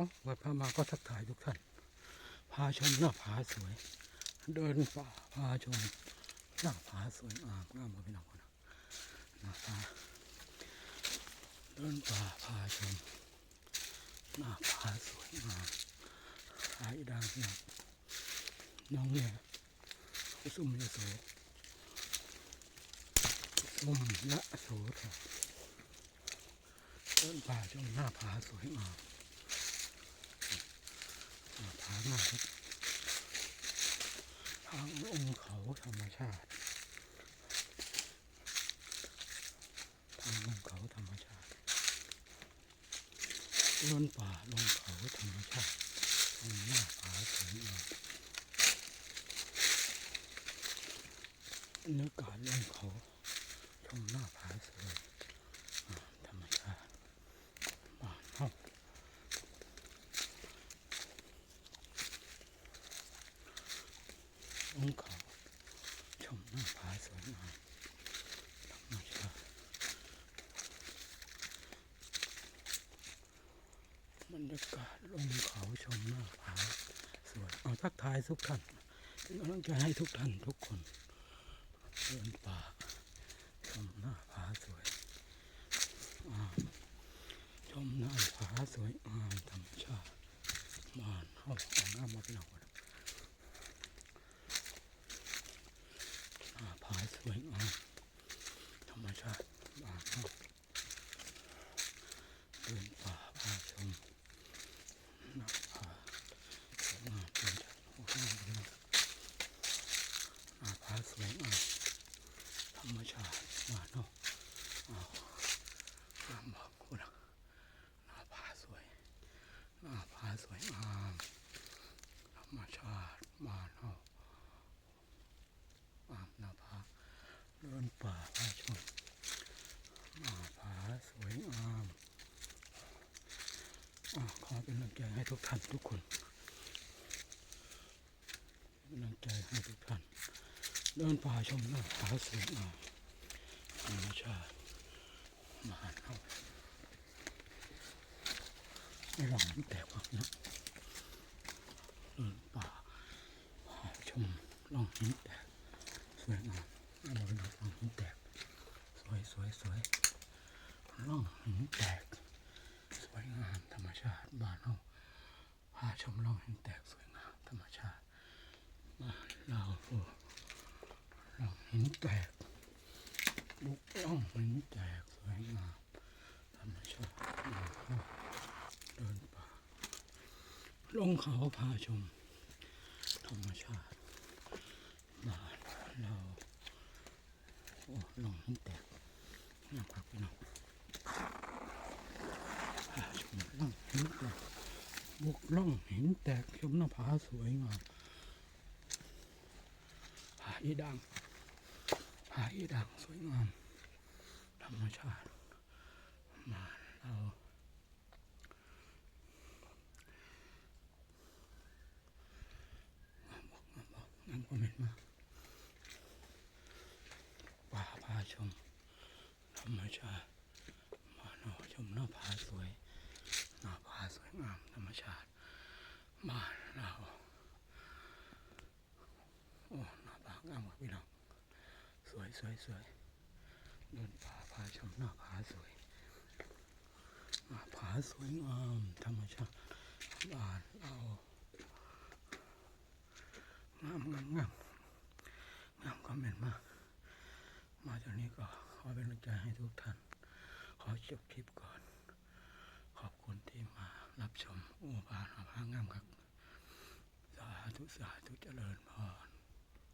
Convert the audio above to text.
าวัดพระมาก็ทักทายทุกท่าน พาชมหน้าผาสวย เดินป่าพาชมหน้าผาสวยงามงามกว่พี่น้องคนะหน้าผาเดินป่าพาชมหน้าผาสวยงามหายดังพี่น้องน้องเนี่ยซุ่มยะโสซุ่มยะโสเถอะเดินป่าชมหน้าผาสวยงาม หน้าผางามครับทางลงเขาธรรมชาติ ทางลงเขาธรรมชาติเดินป่าลงเขาธรรมชาติตรงหน้าผาสวยงามบรรยากาศลงเขาชมหน้าผาสวยงามธรรมชาติบ้านเฮา ลงเขาชมหน้าผาสวยงามธรรมชาติบรรยากาศลงเขาชมหน้าผาสวยเอาทักทายทุกท่านเป็นกำลังใจให้ทุกท่านทุกคนเดินป่าชมหน้าผาสวยงามชมหน้าผาสวยงามธรรมชาติมานเข้าของน้ำมาเป็นเอาคน หน้าผาสวยงามธรรมชาติบานเฮาเดินป่าพาชมหน้าผาสวยงามธรรมชาติโอ้โหหน้าผาสวยงามธรรม ชาติบานเฮาอ้าวลำบากคุณอะหน้าผาสวย หน้าผาสวยงามธรรมชาติบานเฮาอามหน้าผาเดินป่าพาชมหน้าผาสวยงามอขอเป็นกำลังใจให้ทุกท่านทุกคนเป็นกำลังใจให้ทุกท่านเดินป่าชมหน้าผาสวยงาม ธรรมชาติมาเฮาไม่หลังมันแตกออกนะเดินป่าพาชมลองหินแตกสวยงามเราเป็นร่องหินแตกสวยสวยสวยร่องหินแตกสวยงามธรรมชาติบ้านเราพาชมร่องหินแตกสวยงามธรรมชาติบ้านเราโอ้ร่องหินแตก บุกร่องหินแตกสวยงามธรรมชาติเดินป่าลงเขาพาชม ธรรมชาติบ้านเราโอ้ลองหินแตกนะครับพี่น้องพาชมล่องหินแตกบุกล่องหินแตกชมหน้าผาสวยงามผาอีดัง ผาอีดังสวยงามธรรมชาติมาเรางามบอกงามบอกงามคอมเมนต์มาป่าพาชมธรรมชาติมาหนอชมหน้าผาสวยหน้าผาสวยงามธรรมชาติบ้านเราโอ้หน้าผางามกว่าพี่น้อง สวยสวยสวยเดินป่าพาชมหน้าผาสวยผ้าผาสวยงามธรรมชาติบ้านเรางามงามงามงามคอมเมนต์มามาจากนี้ก็ขอเป็นกำลังใจให้ทุกท่าน ขอจบคลิปก่อน ขอบคุณที่มารับชมโอ้บานอาภางามครับสาธุสาธุเจริญพร